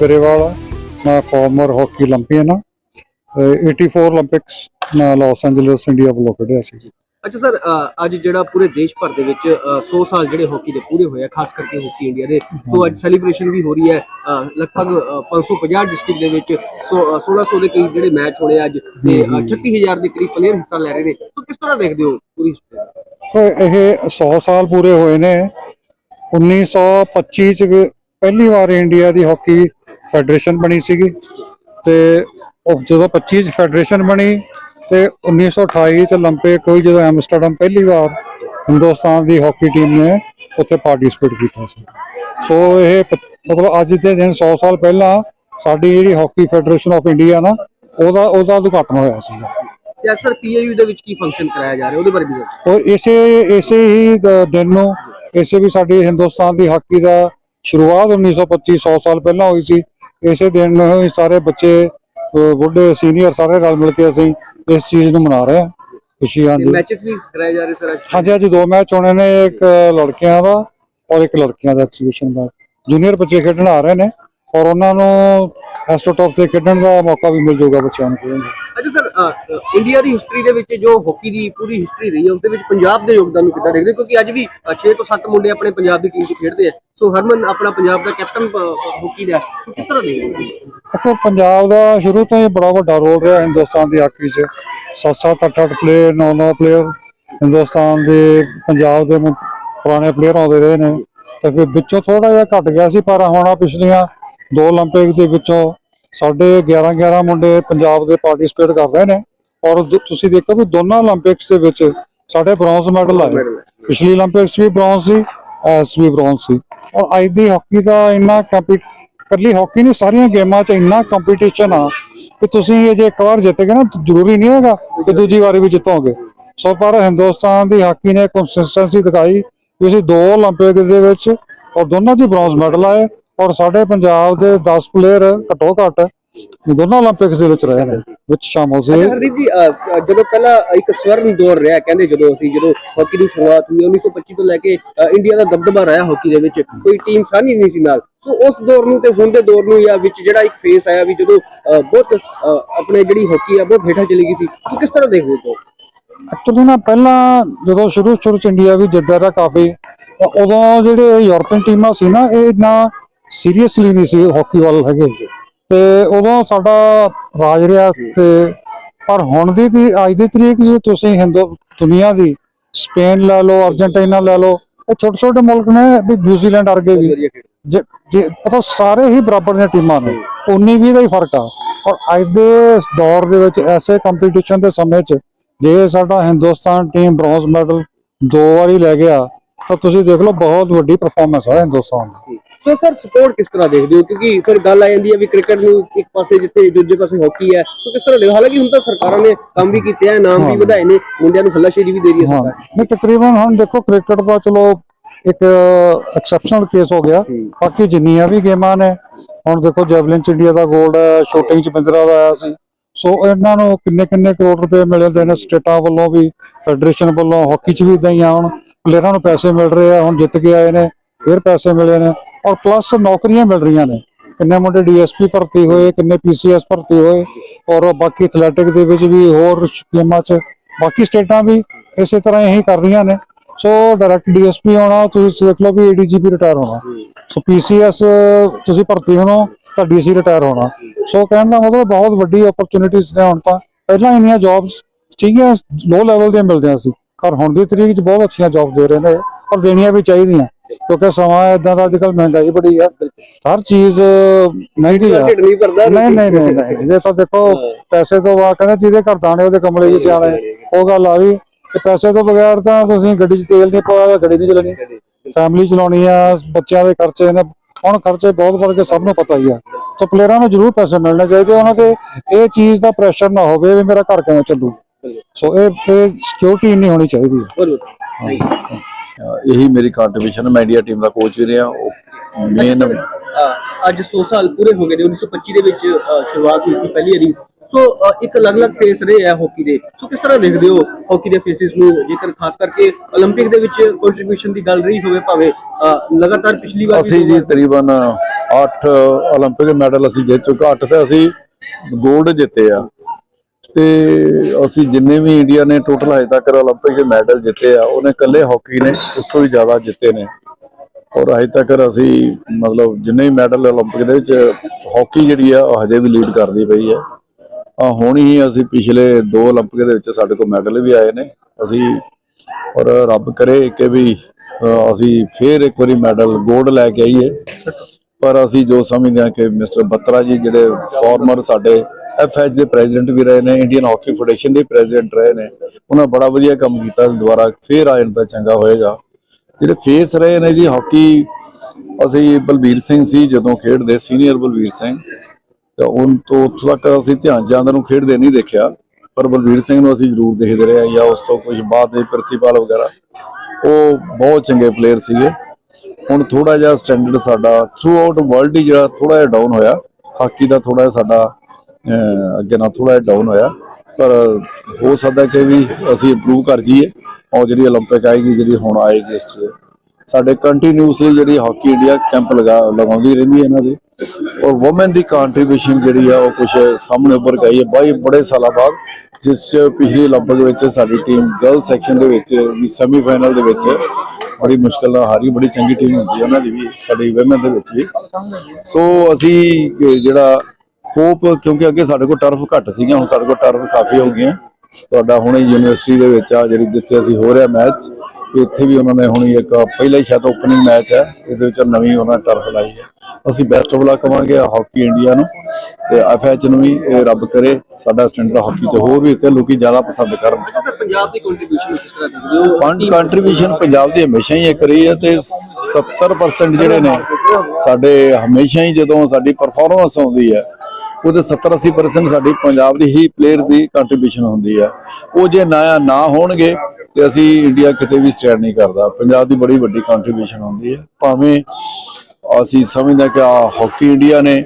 ਗਰੇਵਾਲ ਮੈਂ farmer hockey 올림픽ਨ ਹਾਂ 84 올림픽ਸ ਮੈਂ ਲਾਸ ਐਂਜਲਸ ਇੰਡੀਆ ਵੱਲੋਂ ਖੇਡਿਆ ਸੀ। ਅੱਛਾ ਸਰ ਅੱਜ ਜਿਹੜਾ ਪੂਰੇ ਦੇਸ਼ ਭਰ ਦੇ ਵਿੱਚ 100 ਸਾਲ ਜਿਹੜੇ ਹਾਕੀ ਦੇ ਪੂਰੇ ਹੋਏ ਆ ਖਾਸ ਕਰਕੇ ਹਾਕੀ ਇੰਡੀਆ ਦੇ ਸੋ ਅੱਜ ਸੈਲੀਬ੍ਰੇਸ਼ਨ ਵੀ ਹੋ ਰਹੀ ਹੈ ਲਗਭਗ 550 ਡਿਸਟ੍ਰਿਕਟ ਦੇ ਵਿੱਚ 1600 ਦੇ ਕਰੀਬ ਜਿਹੜੇ ਮੈਚ ਹੋਣੇ ਅੱਜ ਤੇ 36000 ਦੇ ਕਰੀਬ ਪਲੇਅਰ ਹਿੱਸਾ ਲੈ ਰਹੇ ਨੇ। ਸੋ ਕਿਸ ਤਰ੍ਹਾਂ ਦੇਖਦੇ ਹੋ ਪੂਰੀ ਸੋ ਇਹ 100 ਸਾਲ ਪੂਰੇ ਹੋਏ ਨੇ। 1925 ਚ ਪਹਿਲੀ ਵਾਰ ਇੰਡੀਆ ਦੀ ਹਾਕੀ ਫੈਡਰੇਸ਼ਨ ਬਣੀ ਸੀਗੀ ਤੇ ਉਹ ਜਦੋਂ 25 ਚ ਫੈਡਰੇਸ਼ਨ ਬਣੀ ਤੇ 1928 ਚ 올림픽 ਹੋਈ ਜਦੋਂ ਐਮਸਟਰਡਮ ਪਹਿਲੀ ਵਾਰ ਹਿੰਦੁਸਤਾਨ ਦੀ ਹਾਕੀ ਟੀਮ ਨੇ ਉੱਥੇ ਪਾਰਟਿਸਿਪੇਟ ਕੀਤਾ ਸੀ ਸੋ ਇਹ ਪ- ਮਤਲਬ ਅੱਜ ਦੇ ਦਿਨ 100 ਸਾਲ ਪਹਿਲਾਂ ਸਾਡੀ ਜਿਹੜੀ ਹਾਕੀ ਫੈਡਰੇਸ਼ਨ ਆਫ ਇੰਡੀਆ ਨਾ ਉਹਦਾ ਉਹਦਾ ਉਦਘਾਟਨ ਹੋਇਆ ਸੀਗਾ ਤੇ ਸਰ ਪੀਏਯੂ ਦੇ ਵਿੱਚ ਕੀ ਫੰਕਸ਼ਨ ਕਰਾਇਆ ਜਾ ਰਿਹਾ ਉਹਦੇ ਬਾਰੇ ਵੀ ਦੱਸੋ ਉਹ ਇਸੇ ਇਸੇ ਹੀ ਦ- ਦਿਨ ਨੂੰ ਇਸੇ ਵੀ ਸਾਡੀ ਹਿੰਦੁਸਤਾਨ ਦੀ ਹਾਕੀ ਦਾ ਸ਼ੁਰੂਆਤ 1925 100 ਸਾਲ ਪਹਿਲਾਂ ਹੋਈ ਸੀ। ਇਸੇ ਦਿਨ ਨੂੰ ਸਾਰੇ ਬੱਚੇ ਬੁੱਢੇ ਸੀਨੀਅਰ ਸਾਰੇ ਰਲ ਮਿਲ ਕੇ ਅਸੀਂ ਇਸ ਚੀਜ਼ ਨੂੰ ਮਨਾ ਰਹੇ ਹਾਂ। ਖੁਸ਼ੀ ਹਾਂਜੀ। ਮੈਚਸ ਵੀ ਕਰਾਏ ਜਾ ਰਹੇ ਸਰ ਹਾਂਜੀ ਅੱਜ ਦੋ ਮੈਚ ਹੋਣੇ ਨੇ ਇੱਕ ਲੜਕਿਆਂ ਦਾ ਔਰ ਇੱਕ ਲੜਕੀਆਂ ਦਾ ਐਕਸੀਬਿਸ਼ਨ ਦਾ। ਜੂਨੀਅਰ ਬੱਚੇ ਖੇਡਣ ਆ ਰਹੇ ਨੇ। ਔਰ ਉਹਨਾਂ ਨੂੰ ਐਸਟੋਟਾਪ ਤੇ ਖੇਡਣ ਦਾ ਮੌਕਾ ਵੀ ਮਿਲ ਜਾਊਗਾ ਬੱਚਿਆਂ ਨੂੰ। ਅੱਛਾ ਸਰ ਇੰਡੀਆ ਦੀ ਹਿਸਟਰੀ ਦੇ ਵਿੱਚ ਜੋ ਹਾਕੀ ਦੀ ਪੂਰੀ ਹਿਸਟਰੀ ਰਹੀ ਹੈ ਉਸ ਦੇ ਵਿੱਚ ਪੰਜਾਬ ਦੇ ਯੋਗਦਾਨ ਨੂੰ ਕਿੱਦਾਂ ਦੇਖਦੇ? ਕਿਉਂਕਿ ਅੱਜ ਵੀ 6 ਤੋਂ 7 ਮੁੰਡੇ ਆਪਣੇ ਪੰਜਾਬ ਦੀ ਟੀਮ 'ਚ ਖੇਡਦੇ ਆ। ਸੋ ਹਰਮਨ ਆਪਣਾ ਪੰਜਾਬ ਦਾ ਕੈਪਟਨ ਹਾਕੀ ਦਾ ਕਿਸ ਤਰ੍ਹਾਂ ਦੇਖਦੇ ਦੇਖੋ ਪੰਜਾਬ ਦਾ ਸ਼ੁਰੂ ਤੋਂ ਹੀ ਬੜਾ ਵੱਡਾ ਰੋਲ ਰਿਹਾ ਹਿੰਦੁਸਤਾਨ ਦੀ ਹਾਕੀ 'ਚ। 7-7 8-8 ਪਲੇਅਰ 9-9 ਪਲੇਅਰ ਹਿੰਦੁਸਤਾਨ ਦੇ ਪੰਜਾਬ ਦੇ ਪੁਰਾਣੇ ਪਲੇਅਰ ਆਉਂਦੇ ਰਹੇ ਨੇ। ਤੇ ਫਿਰ ਵਿੱਚੋਂ ਥੋੜਾ ਜਿਹਾ ਘਟ ਗਿਆ ਸੀ ਪਰ ਹੁਣ ਆ ਪਿਛਲੀਆਂ ਦੋ 올림픽 ਦੇ ਵਿੱਚੋਂ ਸਾਡੇ 11 11 ਮੁੰਡੇ ਪੰਜਾਬ ਦੇ ਪਾਰਟਿਸਿਪੇਟ ਕਰ ਰਹੇ ਨੇ। ਔਰ ਤੁਸੀਂ ਦੇਖੋ ਵੀ ਦੋਨਾਂ 올림픽ਸ ਦੇ ਵਿੱਚ ਸਾਡੇ ਬ੍ਰੌਂਜ਼ ਮੈਡਲ ਆਏ। ਪਿਛਲੀ 올림픽ਸ ਵੀ ਬ੍ਰੌਂਜ਼ ਸੀ ਐਸ ਵੀ ਬ੍ਰੌਂਜ਼ ਸੀ। ਔਰ ਅੱਜ ਦੀ ਹਾਕੀ ਦਾ ਇੰਨਾ ਕੰਪੀਟ ਕੱਲੀ ਹਾਕੀ ਨਹੀਂ ਸਾਰੀਆਂ ਗੇਮਾਂ 'ਚ ਇੰਨਾ ਕੰਪੀਟੀਸ਼ਨ ਆ ਕਿ ਤੁਸੀਂ ਇਹ ਜੇ ਇੱਕ ਵਾਰ ਜਿੱਤ ਗਏ ਨਾ ਜ਼ਰੂਰੀ ਨਹੀਂ ਹੋਗਾ ਕਿ ਦੂਜੀ ਵਾਰੀ ਵੀ ਜਿੱਤੋਗੇ। ਸੋ ਪਰ ਹਿੰਦੁਸਤਾਨ ਦੀ ਹਾਕੀ ਨੇ ਕੰਸਿਸਟੈਂਸੀ ਦਿਖਾਈ ਤੁਸੀਂ ਦੋ 올림픽 ਦੇ ਵਿੱਚ ਔਰ ਦੋਨਾਂ 'ਚ ਬ੍ਰੌਂਜ਼ ਮੈਡਲ ਆਏ। ਔਰ ਸਾਡੇ ਪੰਜਾਬ ਦੇ 10 ਪਲੇਅਰ ਘਟੋ ਘਟ ਦੋਨੋਂ 올림픽ਸ ਦੇ ਵਿੱਚ ਰਹੇ ਨੇ ਵਿੱਚ ਸ਼ਾਮਲ ਸੀ। ਹਰਦੀਪ ਜੀ ਜਦੋਂ ਪਹਿਲਾ ਇੱਕ ਸਵਰਨ ਦੌਰ ਰਿਹਾ ਕਹਿੰਦੇ ਜਦੋਂ ਅਸੀਂ ਜਦੋਂ ਹਾਕੀ ਦੀ ਸ਼ੁਰੂਆਤ ਹੋਈ 1925 ਤੋਂ ਲੈ ਕੇ ਇੰਡੀਆ ਦਾ ਦਬਦਬਾ ਰਿਹਾ ਹਾਕੀ ਦੇ ਵਿੱਚ ਕੋਈ ਟੀਮ ਸਾਨੀ ਨਹੀਂ ਸੀ ਨਾਲ। ਸੋ ਉਸ ਦੌਰ ਨੂੰ ਤੇ ਹੁਣ ਦੌਰ ਨੂੰ ਜਾਂ ਵਿੱਚ ਜਿਹੜਾ ਇੱਕ ਫੇਸ ਆਇਆ ਵੀ ਜਦੋਂ ਬਹੁਤ ਆਪਣੇ ਜਿਹੜੀ ਹਾਕੀ ਆ ਬਹੁਤ ਹੇਠਾਂ ਚਲੀ ਗਈ ਸੀ ਤੁਸੀਂ ਕਿਸ ਤਰ੍ਹਾਂ ਦੇਖਦੇ ਹੋ? ਐਕਚੁਅਲੀ ਨਾ ਪਹਿਲਾਂ ਜਦੋਂ ਸ਼ੁਰੂ ਸ਼ੁਰੂ ਚ ਇੰਡੀਆ ਵੀ ਜਿੱਦਾਂ ਦਾ ਕਾਫੀ ਉਦੋਂ ਜਿਹੜੇ ਯੂਰਪੀਅਨ ਟੀਮਾਂ ਸੀ ਨਾ ਇਹ ਨਾ ਸੀਰੀਅਸਲੀ ਨਹੀਂ ਸੀ, ਹਾਕੀ ਵੱਲ ਹੈਗੇ ਤੇ ਉਦੋਂ ਸਾਡਾ ਰਾਜ ਰਿਹਾ ਤੇ ਪਰ ਹੁਣ ਦੀ ਅੱਜ ਦੀ ਤਰੀਕ ਜੇ ਤੁਸੀਂ ਹਿੰਦੂ ਦੁਨੀਆ ਦੀ, ਸਪੇਨ ਲੈ ਲਓ ਅਰਜنٹੀਨਾ ਲੈ ਲਓ, ਇਹ ਛੋਟੇ ਛੋਟੇ ਮੁਲਕ ਨੇ ਵੀ ਨਿਊਜ਼ੀਲੈਂਡ ਵਰਗੇ ਵੀ। ਜੇ ਪਤਾ ਸਾਰੇ ਹੀ ਬਰਾਬਰ ਦੀਆਂ ਟੀਮਾਂ ਨੇ 19 20 ਦਾ ਹੀ ਫ਼ਰਕ ਆ। ਔਰ ਅੱਜ ਦੇ ਦੌਰ ਦੇ ਵਿੱਚ ਐਸੇ ਕੰਪੀਟੀਸ਼ਨ ਦੇ ਸਮੇਂ 'ਚ ਜੇ ਸਾਡਾ ਹਿੰਦੁਸਤਾਨ ਟੀਮ ਬ੍ਰੌਂਜ਼ ਮੈਡਲ ਦੋ ਵਾਰੀ ਲੈ ਗਿਆ, ਤਾਂ ਤੁਸੀਂ ਦੇਖ ਲਓ ਬਹੁਤ ਵੱਡੀ ਪਰਫਾਰਮੈਂਸ ਆ ਹਿੰਦੁਸਤਾਨ ਦੀ। ਸੋ ਸਰ ਸਪੋਰਟ ਕਿਸ ਤਰ੍ਹਾਂ ਦੇਖਦੇ ਹੋ? ਕਿਉਂਕਿ ਫਿਰ ਗੱਲ ਆ ਜਾਂਦੀ ਹੈ ਵੀ ਕ੍ਰਿਕਟ ਨੂੰ ਇੱਕ ਪਾਸੇ ਜਿੱਥੇ ਦੂਜੇ ਪਾਸੇ ਹਾਕੀ ਹੈ ਸੋ ਕਿਸ ਤਰ੍ਹਾਂ ਦੇਖੋ ਹਾਲਾਂਕਿ ਹੁਣ ਤਾਂ ਸਰਕਾਰਾਂ ਨੇ ਕੰਮ ਵੀ ਕੀਤੇ ਆ ਨਾਮ ਵੀ ਵਧਾਏ ਨੇ ਮੁੰਡਿਆਂ ਨੂੰ ਹੱਲਾਸ਼ੇਰੀ ਵੀ ਦੇ ਰਹੀ ਹੈ ਹਾਂ। ਸਰਕਾਰ। ਨਹੀਂ ਤਕਰੀਬਨ ਹੁਣ ਦੇਖੋ ਕ੍ਰਿਕਟ ਦਾ ਚਲੋ ਇੱਕ ਐਕਸੈਪਸ਼ਨਲ ਕੇਸ ਹੋ ਗਿਆ। ਬਾਕੀ ਜਿੰਨੀਆਂ ਵੀ ਗੇਮਾਂ ਨੇ ਹੁਣ ਦੇਖੋ ਜੈਵਲਿਨ ਚ ਇੰਡੀਆ ਦਾ 골ਡ ਹੈ ਸ਼ੂਟਿੰਗ ਚ ਬਿੰਦਰਾ ਦਾ ਆਇਆ ਸੀ। ਸੋ ਇਹਨਾਂ ਨੂੰ ਕਿੰਨੇ ਕਿੰਨੇ ਕਰੋੜ ਰੁਪਏ ਮਿਲਦੇ ਨੇ ਸਟੇਟਾਂ ਵੱਲੋਂ ਵੀ ਫੈਡਰੇਸ਼ਨ ਵੱਲੋਂ ਹਾਕੀ ਚ ਵੀ ਇਦਾਂ ਹੀ ਆ ਹੁਣ। ਪਲੇਅਰਾਂ ਨੂੰ ਪੈਸੇ ਮਿਲ ਰਹੇ ਆ ਹੁਣ ਜਿੱਤ ਕੇ ਆਏ ਨੇ ਫਿਰ ਪੈਸੇ ਮਿਲੇ ਨੇ। ਔਰ ਪਲੱਸ ਨੌਕਰੀਆਂ ਮਿਲ ਰਹੀਆਂ ਨੇ। ਕਿੰਨੇ ਮੁੰਡੇ ਡੀਐਸਪੀ ਭਰਤੀ ਹੋਏ, ਕਿੰਨੇ ਪੀਸੀਐਸ ਭਰਤੀ ਹੋਏ, ਔਰ ਬਾਕੀ ਐਥਲੈਟਿਕ ਦੇ ਵਿੱਚ ਵੀ ਹੋਰ ਗੇਮਾਂ 'ਚ ਬਾਕੀ ਸਟੇਟਾਂ ਵੀ ਇਸੇ ਤਰ੍ਹਾਂ ਹੀ ਕਰ ਰਹੀਆਂ ਨੇ। ਸੋ ਡਾਇਰੈਕਟ ਡੀਐਸਪੀ ਹੋਣਾ ਤੁਸੀਂ ਦੇਖ ਲਓ ਵੀ ਏਡੀਜੀਪੀ ਰਿਟਾਇਰ ਹੋਣਾ। ਸੋ ਪੀਸੀਐਸ ਤੁਸੀਂ ਭਰਤੀ ਹੋਣਾ, ਤਾਂ ਡੀਸੀ ਰਿਟਾਇਰ ਹੋਣਾ। ਸੋ ਕਹਿਣ ਦਾ ਮਤਲਬ ਬਹੁਤ ਵੱਡੀ ਓਪਰਚੁਨਿਟੀਜ਼ ਨੇ ਹੁਣ ਤਾਂ। ਪਹਿਲਾਂ ਇੰਨੀਆਂ ਜੌਬਸ ਠੀਕੀਆਂ ਲੋ ਲੈਵਲ ਦੀਆਂ ਮਿਲਦੀਆਂ ਸੀ। ਪਰ ਹੁਣ ਦੀ ਤਰੀਕ 'ਚ ਬਹੁਤ ਅੱਛੀਆਂ ਜੌਬ ਦੇ ਰਹੇ ਨੇ ਔਰ ਦੇਣੀਆਂ ਵੀ ਚਾਹੀਦੀਆਂ। ਕਿਉਂਕਿ ਸਮਾਂ ਇਦਾਂ ਦਾ ਅੱਜਕੱਲ ਮਹਿੰਗਾਈ ਬੜੀ ਆ। ਹਰ ਚੀਜ਼ ਮਹਿੰਗੀ ਆ। ਢਿੱਡ ਨਹੀਂ ਭਰਦਾ। ਨਹੀਂ ਨਹੀਂ ਨਹੀਂ ਨਹੀਂ। ਜੇ ਤਾਂ ਦੇਖੋ ਪੈਸੇ ਤੋਂ ਵਾ ਕਹਿੰਦੇ ਜਿਹਦੇ ਘਰ ਦਾਣੇ ਉਹਦੇ ਕਮਲੇ ਵੀ ਸਿਆਣੇ ਉਹ ਗੱਲ ਆ ਵੀ ਕਿ ਪੈਸੇ ਤੋਂ ਬਗੈਰ ਤਾਂ ਤੁਸੀਂ ਗੱਡੀ 'ਚ ਤੇਲ ਨਹੀਂ ਪਾਇਆ ਗੱਡੀ ਨਹੀਂ ਚਲਾਣੀ। ਫੈਮਿਲੀ ਚਲਾਉਣੀ ਆ ਬੱਚਿਆਂ ਦੇ ਖਰਚੇ ਨੇ। ਹੁਣ ਖਰਚੇ ਬਹੁਤ ਵੱਧ ਕੇ ਸਭ ਨੂੰ ਪਤਾ ਹੀ ਆ। ਤਾਂ ਪਲੇਅਰਾਂ ਨੂੰ ਜ਼ਰੂਰ ਪੈਸੇ ਮਿਲਣੇ ਚਾਹੀਦੇ ਉਹਨਾਂ ਤੇ ਇਹ ਚੀਜ਼ ਦਾ ਪ੍ਰੈਸ਼ਰ ਨਾ ਹੋਵੇ ਵੀ ਮੇਰਾ ਘਰ ਕਿਵੇਂ ਚੱਲੂ। ਸੋ ਇਹ ਇਹ ਸਿਕਿਉਰਿਟੀ ਨਹੀਂ ਹੋਣੀ ਚਾਹੀਦੀ ਹੈ। ਇਹੀ ਮੇਰੀ ਕੰਟਰੀਬਿਊਸ਼ਨ ਹੈ। ਮੈਂ ਟੀਮ ਦਾ ਕੋਚ ਵੀ ਰਿਹਾ। ਉਹ ਮੇਨ ਅੱਜ 100 ਸਾਲ ਪੂਰੇ ਹੋ ਗਏ ਨੇ। 1925 ਦੇ ਵਿੱਚ ਸ਼ੁਰੂਆਤ ਹੋਈ ਸੀ ਪਹਿਲੀ ਵਾਰੀ। ਸੋ ਇੱਕ ਅਲੱਗ-ਅਲੱਗ ਫੇਸ ਰਹੇ ਹੈ ਹਾਕੀ ਦੇ। ਸੋ ਕਿਸ ਤਰ੍ਹਾਂ ਦੇਖਦੇ ਹੋ ਹਾਕੀ ਦੇ ਫੇਸਿਸ ਨੂੰ? ਜੇਕਰ ਖਾਸ ਕਰਕੇ 올림픽 ਦੇ ਵਿੱਚ ਕੰਟਰੀਬਿਊਸ਼ਨ ਦੀ ਗੱਲ ਰਹੀ ਹੋਵੇ ਭਾਵੇਂ ਲਗਾਤਾਰ ਪਿਛਲੀ ਵਾਰ ਅਸੀਂ ਜੀ ਤਕਰੀਬਨ 8 올림픽 ਮੈਡਲ ਅਸੀਂ ਜਿੱਤ ਚੁੱਕੇ 8 ਤੇ ਅਸੀਂ 골ਡ ਜਿੱਤੇ ਆ। ਤੇ ਅਸੀਂ ਜਿੰਨੇ ਵੀ ਇੰਡੀਆ ਨੇ ਟੋਟਲ ਅਜੇ ਤੱਕ 올림픽 ਦੇ ਮੈਡਲ ਜਿੱਤੇ ਆ, ਉਹਨੇ ਇਕੱਲੇ ਹਾਕੀ ਨੇ, ਉਸ ਤੋਂ ਵੀ ਜ਼ਿਆਦਾ ਜਿੱਤੇ ਨੇ। ਔਰ ਅਜੇ ਤੱਕ ਅਸੀਂ ਮਤਲਬ ਜਿੰਨੇ ਵੀ ਮੈਡਲ 올림픽 ਦੇ ਵਿੱਚ, ਹਾਕੀ ਜਿਹੜੀ ਆ, ਉਹ ਹਜੇ ਵੀ ਲੀਡ ਕਰਦੀ ਪਈ ਹੈ ਆ ਹੁਣ ਹੀ ਅਸੀਂ ਪਿਛਲੇ ਦੋ ਓਲੰਪਿਕ ਦੇ ਵਿੱਚ ਸਾਡੇ ਕੋਲ ਮੈਡਲ ਵੀ ਆਏ ਨੇ। ਅਸੀਂ ਔਰ ਰੱਬ ਕਰੇ ਕਿ ਵੀ ਅਸੀਂ ਫੇਰ ਇੱਕ ਵਾਰੀ ਮੈਡਲ ਗੋਲਡ ਲੈ ਕੇ ਆਈਏ। ਪਰ ਅਸੀਂ ਜੋ ਸਮਝਦੇ ਹਾਂ ਕਿ ਮਿਸਟਰ ਬੱਤਰਾ ਜੀ ਜਿਹੜੇ ਫਾਰਮਰ ਸਾਡੇ ਐਫਐਚ ਦੇ ਪ੍ਰੈਜ਼ੀਡੈਂਟ ਵੀ ਰਹੇ ਨੇ ਇੰਡੀਅਨ ਹਾਕੀ ਫੈਡਰੇਸ਼ਨ ਦੇ ਪ੍ਰੈਜ਼ੀਡੈਂਟ ਰਹੇ ਨੇ, ਉਹਨਾਂ ਬੜਾ ਵਧੀਆ ਕੰਮ ਕੀਤਾ ਦੁਬਾਰਾ, ਫੇਰ ਆਇਨ ਤਾਂ ਚੰਗਾ ਹੋਏਗਾ। ਜਿਹੜੇ ਫੇਸ ਰਹੇ ਨੇ ਜੀ ਹਾਕੀ ਅਸੀਂ ਬਲਬੀਰ ਸਿੰਘ ਸੀ ਜਦੋਂ ਖੇਡਦੇ ਸੀਨੀਅਰ ਬਲਬੀਰ ਸਿੰਘ, ਤਾਂ ਉਹਨਾਂ ਤੋਂ ਉੱਥੋਂ ਤੱਕ ਅਸੀਂ ਧਿਆਨ ਜਾਂਦਾ ਨੂੰ ਖੇਡਦੇ ਨਹੀਂ ਦੇਖਿਆ, ਪਰ ਬਲਬੀਰ ਸਿੰਘ ਨੂੰ ਅਸੀਂ ਜ਼ਰੂਰ ਦੇਖਦੇ ਰਹੇ ਹਾਂ ਜਾਂ ਉਸ ਤੋਂ ਕੁਝ ਬਾਅਦ ਦੇ ਪ੍ਰਤੀਪਾਲ ਵਗੈਰਾ, ਉਹ ਬਹੁਤ ਚੰਗੇ ਪਲੇਅਰ ਸੀਗੇ। ਹੁਣ ਥੋੜਾ ਜਿਹਾ ਸਟੈਂਡਰਡ ਸਾਡਾ ਥਰੂ ਆਊਟ ਵਰਲਡ ਹੀ ਜਿਹੜਾ ਥੋੜਾ ਜਿਹਾ ਡਾਊਨ ਹੋਇਆ ਹਾਕੀ ਦਾ ਥੋੜਾ ਜਿਹਾ ਸਾਡਾ ਅੱਗੇ ਨਾਲ ਥੋੜਾ ਜਿਹਾ ਡਾਊਨ ਹੋਇਆ ਪਰ ਹੋ ਸਕਦਾ ਕਿ ਵੀ ਅਸੀਂ ਇੰਪਰੂਵ ਕਰ ਜਾਈਏ ਔਰ ਜਿਹੜੀ 올림픽 ਆਏਗੀ ਜਿਹੜੀ ਹੁਣ ਆਏਗੀ ਇਸ 'ਚ ਸਾਡੇ ਕੰਟੀਨਿਊਸਲੀ ਜਿਹੜੀ ਹਾਕੀ ਇੰਡੀਆ ਕੈਂਪ ਲਗਾ ਲਗਾਉਂਦੀ ਰਹਿੰਦੀ ਹੈ ਇਹਨਾਂ ਦੇ ਔਰ ਔਮਨ ਦੀ ਕੰਟਰੀਬਿਊਸ਼ਨ ਜਿਹੜੀ ਆ ਉਹ ਕੁਝ ਸਾਹਮਣੇ ਉੱਪਰ ਗਈ ਹੈ ਬਾਈ ਬੜੇ ਸਾਲਾਂ ਬਾਅਦ ਜਿਸ 'ਚ ਪਿਛਲੀ 올림픽 ਵਿੱਚ ਸਾਡੀ ਟੀਮ ਗਰਲ ਸੈਕਸ਼ਨ ਦੇ ਵਿੱਚ ਵੀ ਸੈਮੀਫਾਈਨਲ ਦੇ ਵਿੱਚ ਬੜੀ ਮੁਸ਼ਕਲ ਨਾਲ ਹਾਰੀ ਬੜੀ ਚੰਗੀ ਟੀਮ ਹੁੰਦੀ ਹੈ ਉਹਨਾਂ ਦੀ ਵੀ ਸਾਡੀ ਔਮਨ ਦੇ ਵਿੱਚ ਵੀ ਸੋ ਅਸੀਂ ਇਹ ਜਿਹੜਾ ਹੋਪ ਕਿਉਂਕਿ ਅੱਗੇ ਸਾਡੇ ਕੋਲ ਟਰਫ ਘੱਟ ਸੀਗੀਆਂ ਹੁਣ ਸਾਡੇ ਕੋਲ ਟਰਫ ਕਾਫੀ ਹੋ ਗਈਆਂ। ਤੁਹਾਡਾ ਹੁਣੇ ਯੂਨੀਵਰਸਿਟੀ ਦੇ ਵਿੱਚ ਆ ਜਿਹੜੀ ਜਿੱਥੇ ਅਸੀਂ ਹੋ ਰਿਹਾ ਮੈਚ ਇੱਥੇ ਵੀ ਉਹਨਾਂ ਨੇ ਹੁਣੀ ਇੱਕ ਪਹਿਲਾ ਹੀ ਸ਼ਾਇਦ ਓਪਨਿੰਗ ਮੈਚ ਹੈ ਇਹਦੇ ਵਿੱਚ ਨਵੀਂ ਉਹਨਾਂ ਨੇ ਟਰਫ ਲਾਈ ਹੈ। ਅਸੀਂ ਬੈਸਟ ਆਫ ਲੱਕ ਕਵਾਂਗੇ ਹਾਕੀ ਇੰਡੀਆ ਨੂੰ ਤੇ ਐਫਐਚ ਨੂੰ ਵੀ ਇਹ ਰੱਬ ਕਰੇ ਸਾਡਾ ਸਟੈਂਡਰਡ ਹਾਕੀ ਤੇ ਹੋਰ ਵੀ ਇੱਥੇ ਲੋਕੀ ਜ਼ਿਆਦਾ ਪਸੰਦ ਕਰਨ। ਪੰਜਾਬ ਦੀ ਕੰਟਰੀਬਿਊਸ਼ਨ ਕਿਸ ਤਰ੍ਹਾਂ ਦੇਖਦੇ ਹੋ? ਫੰਡ ਕੰਟਰੀਬਿਊਸ਼ਨ ਪੰਜਾਬ ਦੀ ਹਮੇਸ਼ਾ ਹੀ ਇੱਕ ਰਹੀ ਹੈ ਤੇ 70% ਜਿਹੜੇ ਨੇ ਸਾਡੇ ਹਮੇਸ਼ਾ ਹੀ ਜਦੋਂ ਸਾਡੀ ਪਰਫਾਰਮੈਂਸ ਆਉਂਦੀ ਹੈ ਉਹਦੇ 70 80% ਸਾਡੀ ਪੰਜਾਬ ਦੀ ਹੀ ਪਲੇਅਰਸ ਦੀ ਕੰਟਰੀਬਿਊਸ਼ਨ ਹੁੰਦੀ ਹੈ। ਉਹ ਜੇ ਨਾ ਨਾ ਹੋਣਗੇ, ਤੇ ਅਸੀਂ ਇੰਡੀਆ ਕਿਤੇ ਵੀ ਸਟੈਂਡ ਨਹੀਂ ਕਰਦਾ। ਪੰਜਾਬ ਦੀ ਬੜੀ ਵੱਡੀ ਕੰਟਰੀਬਿਊਸ਼ਨ ਹੁੰਦੀ ਹੈ। ਭਾਵੇਂ ਅਸੀਂ ਸਮਝਦੇ ਹਾਂ ਕਿ ਆ ਹਾਕੀ ਇੰਡੀਆ ਨੇ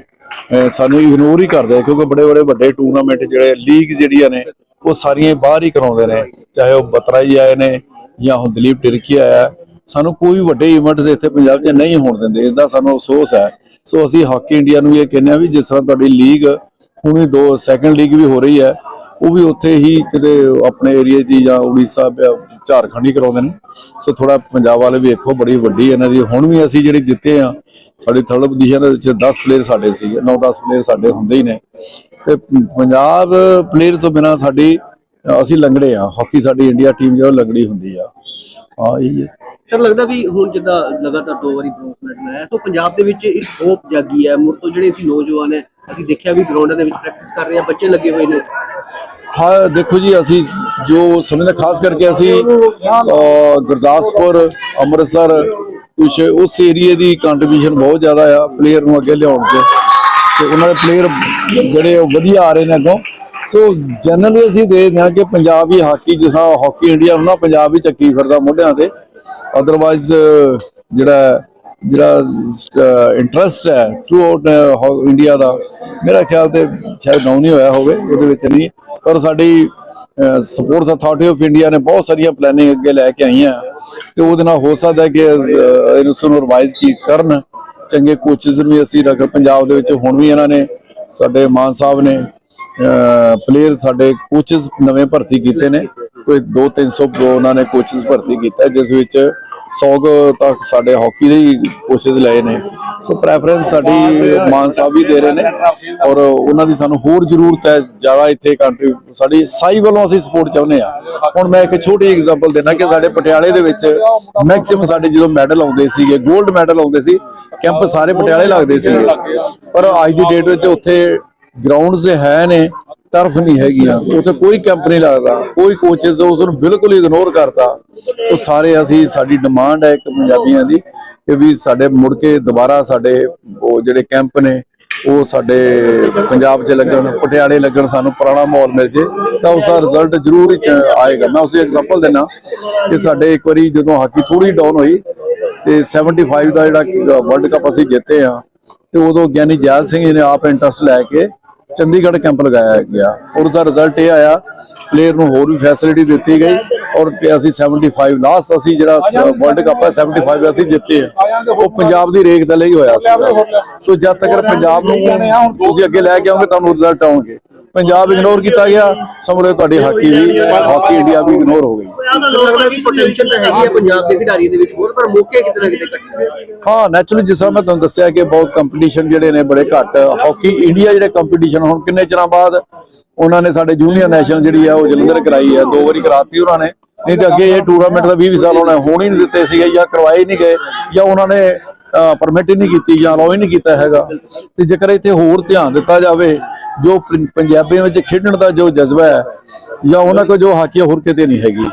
ਸਾਨੂੰ ਇਗਨੋਰ ਹੀ ਕਰਦੇ ਕਿਉਂਕਿ ਬੜੇ ਬੜੇ ਵੱਡੇ ਟੂਰਨਾਮੈਂਟ ਜਿਹੜੇ ਲੀਗ ਜਿਹੜੀਆਂ ਨੇ, ਉਹ ਸਾਰੀਆਂ ਬਾਹਰ ਹੀ ਕਰਾਉਂਦੇ ਨੇ। ਚਾਹੇ ਉਹ ਬਤਰਾ ਜੀ ਆਏ ਨੇ ਜਾਂ ਹੁਣ ਦਲੀਪ ਟਿਰਕੀ ਆਇਆ, ਸਾਨੂੰ ਕੋਈ ਵੀ ਵੱਡੇ ਇਵੈਂਟ ਇੱਥੇ ਪੰਜਾਬ 'ਚ ਨਹੀਂ ਹੋਣ ਦਿੰਦੇ। ਇਸ ਦਾ ਸਾਨੂੰ ਅਫਸੋਸ ਹੈ ਸੋ ਅਸੀਂ ਹਾਕੀ ਇੰਡੀਆ ਨੂੰ ਇਹ ਕਹਿੰਦੇ ਆ ਵੀ ਜਿਸ ਤਰ੍ਹਾਂ ਤੁਹਾਡੀ ਲੀਗ ਹੁਣੀ ਦੋ ਸੈਕੰਡ ਲੀਗ ਵੀ ਹੋ ਰਹੀ ਹੈ, ਉਹ ਵੀ ਉੱਥੇ ਹੀ ਕਿਤੇ ਆਪਣੇ ਏਰੀਆ 'ਚ ਹੀ ਜਾਂ ਉੜੀਸਾ ਬ- ਝਾਰਖੰਡ ਹੀ ਕਰਾਉਂਦੇ ਨੇ। ਸੋ ਥੋੜਾ ਪੰਜਾਬ ਵਾਲੇ ਵੀ ਵੇਖੋ, ਬੜੀ ਵੱਡੀ ਇਹਨਾਂ ਦੀ। ਹੁਣ ਵੀ ਅਸੀਂ ਜਿਹੜੇ ਜਿੱਤੇ ਆ ਸਾਡੀ ਥਰਡ ਪੋਜੀਸ਼ਨ ਦੇ ਵਿੱਚ 10 ਪਲੇਅਰ ਸਾਡੇ ਸੀਗੇ 9-10 ਪਲੇਅਰ ਸਾਡੇ ਹੁੰਦੇ ਹੀ ਨੇ। ਤੇ ਪੰਜਾਬ ਪਲੇਅਰ ਤੋਂ ਬਿਨਾ ਸਾਡੀ, ਅਸੀਂ ਲੰਗੜੇ ਆ ਹਾਕੀ ਸਾਡੀ ਇੰਡੀਆ ਟੀਮ ਜੋ ਲੰਗੜੀ ਹੁੰਦੀ ਆ। ਆ ਇਹ ਹੈ। ਸਰ, ਲੱਗਦਾ ਵੀ ਹੁਣ ਜਿੱਦਾਂ ਲਗਾਤਾਰ ਦੋ ਵਾਰੀ ਬ੍ਰੌਂਜ਼ ਆਇਆ ਸੋ ਪੰਜਾਬ ਦੇ ਵਿੱਚ ਇੱਕ ਹੋਪ ਜਾਗੀ ਹੈ। ਮੁੜ ਤੋਂ ਜਿਹੜੇ ਅਸੀਂ ਨੌਜਵਾਨ ਹੈ, ਅਸੀਂ ਦੇਖਿਆ ਵੀ ਗਰਾਊਂਡਾਂ ਦੇ ਵਿੱਚ ਪ੍ਰੈਕਟਿਸ ਕਰ ਰਹੇ ਆ ਬੱਚੇ ਲੱਗੇ ਹੋਏ ਨੇ। ਹਾਂ, ਦੇਖੋ ਜੀ, ਅਸੀਂ ਜੋ ਸਮਝਦੇ ਖਾਸ ਕਰਕੇ ਅਸੀਂ ਗੁਰਦਾਸਪੁਰ, ਅੰਮ੍ਰਿਤਸਰ, ਕੁਛ ਉਸ ਏਰੀਏ ਦੀ ਕੰਟਰੀਬਿਊਸ਼ਨ ਬਹੁਤ ਜ਼ਿਆਦਾ ਆ ਪਲੇਅਰ ਨੂੰ ਅੱਗੇ ਲਿਆਉਣ ਤੇ। ਤੇ ਉਹਨਾਂ ਦੇ ਪਲੇਅਰ ਜਿਹੜੇ ਉਹ ਵਧੀਆ ਆ ਰਹੇ ਨੇ ਅੱਗੋਂ। ਸੋ ਜਨਰਲੀ ਅਸੀਂ ਦੇਖਦੇ ਹਾਂ ਕਿ ਪੰਜਾਬ ਹੀ ਹਾਕੀ, ਜਿਸ ਤਰ੍ਹਾਂ ਹਾਕੀ ਇੰਡੀਆ ਉਹਨਾਂ ਪੰਜਾਬ ਹੀ ਚੱਕੀ ਫਿਰਦਾ ਮੋਢਿਆਂ ਤੇ। ਅਦਰਵਾਈਜ਼ uh, ਜਿਹੜਾ ਜਿਹੜਾ ਇੰਟਰਸਟ ਹੈ ਥਰੂ ਆਊਟ ਇੰਡੀਆ ਦਾ, ਮੇਰਾ ਖਿਆਲ ਤੇ ਸ਼ਾਇਦ ਡਾਊਨ ਹੀ ਹੋਇਆ ਹੋਵੇ, ਉਹਦੇ ਵਿੱਚ ਨਹੀਂ। ਪਰ ਸਾਡੀ ਸਪੋਰਟਸ ਅਥਾਰਟੀ ਆਫ ਇੰਡੀਆ ਨੇ ਬਹੁਤ ਸਾਰੀਆਂ ਪਲੈਨਿੰਗ ਅੱਗੇ ਲੈ ਕੇ ਆਈਆਂ। ਤੇ ਉਹਦੇ ਨਾਲ ਹੋ ਸਕਦਾ ਕਿ ਇਹਨੂੰ ਨੂੰ ਰਿਵਾਈਜ਼ ਕੀ ਕਰਨ। ਚੰਗੇ ਕੋਚਸ ਵੀ ਅਸੀਂ ਰੱਖ, ਪੰਜਾਬ ਦੇ ਵਿੱਚ ਹੁਣ ਵੀ ਇਹਨਾਂ ਨੇ, ਸਾਡੇ ਮਾਨ ਸਾਹਿਬ ਨੇ ਪਲੇਅਰ ਸਾਡੇ ਕੋਚਸ ਨਵੇਂ ਭਰਤੀ ਕੀਤੇ ਨੇ। ਕੋਈ 2-300 ਉਹਨਾਂ ਨੇ ਕੋਚਸ ਭਰਤੀ ਕੀਤਾ, ਜਿਸ ਵਿੱਚ 100 ਕੁ ਤੱਕ ਸਾਡੇ ਹਾਕੀ ਦੇ ਹੀ ਕੋਚਸ ਲਏ ਨੇ। ਸੋ ਪ੍ਰੈਫਰੈਂਸ ਸਾਡੀ ਮਾਨ ਸਾਹਿਬ ਵੀ ਦੇ ਰਹੇ ਨੇ ਔਰ ਉਹਨਾਂ ਦੀ ਸਾਨੂੰ ਹੋਰ ਜ਼ਰੂਰਤ ਹੈ ਜ਼ਿਆਦਾ ਇੱਥੇ ਕੰਟਰੀ ਸਾਡੀ ਸਾਈ ਵੱਲੋਂ ਅਸੀਂ ਸਪੋਰਟ ਚਾਹੁੰਦੇ ਆ ਹੁਣ ਮੈਂ ਇੱਕ ਛੋਟੀ ਐਗਜ਼ਾਮਪਲ ਦੇਣਾ ਕਿ ਸਾਡੇ ਪਟਿਆਲੇ ਦੇ ਵਿੱਚ ਮੈਕਸਿਮਮ ਸਾਡੇ ਜਦੋਂ ਮੈਡਲ ਆਉਂਦੇ ਸੀਗੇ 골ਡ ਮੈਡਲ ਆਉਂਦੇ ਸੀ ਕੈਂਪ ਸਾਰੇ ਪਟਿਆਲੇ ਲੱਗਦੇ ਸੀ ਪਰ ਅੱਜ ਦੀ ਡੇਟ ਵਿੱਚ ਉੱਥੇ ਗਰਾਊਂਡਸ ਹੈ ਨੇ ਤਰਫ ਨਹੀਂ ਹੈਗੀਆਂ, ਉੱਥੇ ਕੋਈ ਕੈਂਪ ਨਹੀਂ ਲੱਗਦਾ, ਕੋਈ ਕੋਚਸ ਉਸ ਨੂੰ ਬਿਲਕੁਲ ਇਗਨੋਰ ਕਰਦਾ ਸੋ ਸਾਰੇ ਅਸੀਂ, ਸਾਡੀ ਡਿਮਾਂਡ ਹੈ ਇੱਕ ਪੰਜਾਬੀਆਂ ਦੀ, ਕਿ ਵੀ ਸਾਡੇ ਮੁੜ ਕੇ ਦੁਬਾਰਾ ਸਾਡੇ ਉਹ ਜਿਹੜੇ ਕੈਂਪ ਨੇ, ਉਹ ਸਾਡੇ ਪੰਜਾਬ 'ਚ ਲੱਗਣ, ਪਟਿਆਲੇ ਲੱਗਣ, ਸਾਨੂੰ ਪੁਰਾਣਾ ਮਾਹੌਲ ਮਿਲ ਜੇ, ਤਾਂ ਉਸ ਦਾ ਰਿਜ਼ਲਟ ਜ਼ਰੂਰ ਹੀ ਆਏਗਾ। ਮੈਂ ਉਸੇ ਐਗਜ਼ਾਮਪਲ ਦੇਣਾ ਕਿ ਸਾਡੇ ਇੱਕ ਵਾਰੀ ਜਦੋਂ ਹਾਕੀ ਥੋੜੀ ਡਾਊਨ ਹੋਈ, ਤੇ 75 ਦਾ ਜਿਹੜਾ ਵਰਲਡ ਕੱਪ ਅਸੀਂ ਜਿੱਤੇ ਆ ਤੇ ਉਦੋਂ ਗਿਆਨੀ ਜੈਲ ਸਿੰਘ ਜੀ ਨੇ ਆਪ ਇੰਟਰਸਟ ਲੈ ਕੇ ਚੰਡੀਗੜ੍ਹ ਕੈਂਪ ਲਗਾਇਆ ਗਿਆ। ਔਰ ਦਾ ਰਿਜ਼ਲਟ ਇਹ ਆਇਆ ਪਲੇਅਰ ਨੂੰ ਹੋਰ ਵੀ ਫੈਸਿਲਿਟੀ ਦਿੱਤੀ ਗਈ ਔਰ ਅਸੀਂ 75 ਲਾਸਟ ਅਸੀਂ ਜਿਹੜਾ ਵਰਲਡ ਕੱਪ ਹੈ 75 ਅਸੀਂ ਜਿੱਤੇ ਆ ਉਹ ਪੰਜਾਬ ਦੀ ਰੇਖ ਥੱਲੇ ਹੀ ਹੋਇਆ ਸੀ। ਸੋ ਜਦ ਤੱਕ ਪੰਜਾਬ ਨੂੰ ਤੁਸੀਂ ਅੱਗੇ ਲੈ ਕੇ ਆਓਗੇ ਤੁਹਾਨੂੰ ਰਿਜ਼ਲਟ ਆਉਣਗੇ। ਪੰਜਾਬ ਇਗਨੋਰ ਕੀਤਾ ਗਿਆ। ਸਮਝੋ ਤੁਹਾਡੀ ਹਾਕੀ ਵੀ, ਹਾਕੀ ਇੰਡੀਆ ਵੀ ਇਗਨੋਰ ਹੋ ਗਈ। ਲੱਗਦਾ ਕਿ ਪੋਟੈਂਸ਼ੀਅਲ ਤਾਂ ਹੈਗੀ ਹੈ ਪੰਜਾਬ ਦੇ ਖਿਡਾਰੀਆਂ ਦੇ ਵਿੱਚ ਬਹੁਤ ਪਰ ਮੌਕੇ ਕਿਤੇ ਨਾ ਕਿਤੇ ਘੱਟ ਹਾਂ ਨੈਚੁਰਲੀ ਜਿਸ ਤਰ੍ਹਾਂ ਮੈਂ ਤੁਹਾਨੂੰ ਦੱਸਿਆ ਕਿ ਬਹੁਤ ਕੰਪੀਟੀਸ਼ਨ ਜਿਹੜੇ ਨੇ ਬੜੇ ਘੱਟ। ਹਾਕੀ ਇੰਡੀਆ ਜਿਹੜੇ ਕੰਪੀਟੀਸ਼ਨ ਹੁਣ ਕਿੰਨੇ ਚਿਰਾਂ ਬਾਅਦ ਉਹਨਾਂ ਨੇ ਸਾਡੇ ਜੂਨੀਅਰ ਨੈਸ਼ਨਲ ਜਿਹੜੀ ਆ ਉਹ ਜਲੰਧਰ ਕਰਾਈ ਹੈ ਦੋ ਵਾਰੀ ਕਰਾਤੀ ਉਹਨਾਂ ਨੇ। ਨਹੀਂ ਤਾਂ ਅੱਗੇ ਇਹ ਟੂਰਨਾਮੈਂਟ ਦਾ 20 20 ਸਾਲ ਉਹਨਾਂ ਹੋਣ ਹੀ ਨਹੀਂ ਦਿੱਤੇ ਸੀਗੇ ਜਾਂ ਕਰਵਾਏ ਹੀ ਨਹੀਂ ਗਏ ਜਾਂ ਉਹਨਾਂ ਨੇ ਪਰਮਿਟ ਹੀ ਨਹੀਂ ਕੀਤੀ ਜਾਂ ਅਲਾਉ ਹੀ ਨਹੀਂ ਕੀਤਾ ਹੈਗਾ। ਤੇ ਜੇਕਰ ਇੱਥੇ ਹੋਰ ਧਿਆਨ ਦਿੱਤਾ ਜਾਵੇ ਜੋ ਪੰਜਾਬੀਆਂ ਵਿੱਚ ਖੇਡਣ ਦਾ ਜੋ ਜਜ਼ਬਾ ਹੈ ਜਾਂ ਉਹਨਾਂ ਕੋਲ ਜੋ ਹਾਕੀ ਹੋਰ ਕਿਤੇ ਨਹੀਂ ਹੈਗੀ।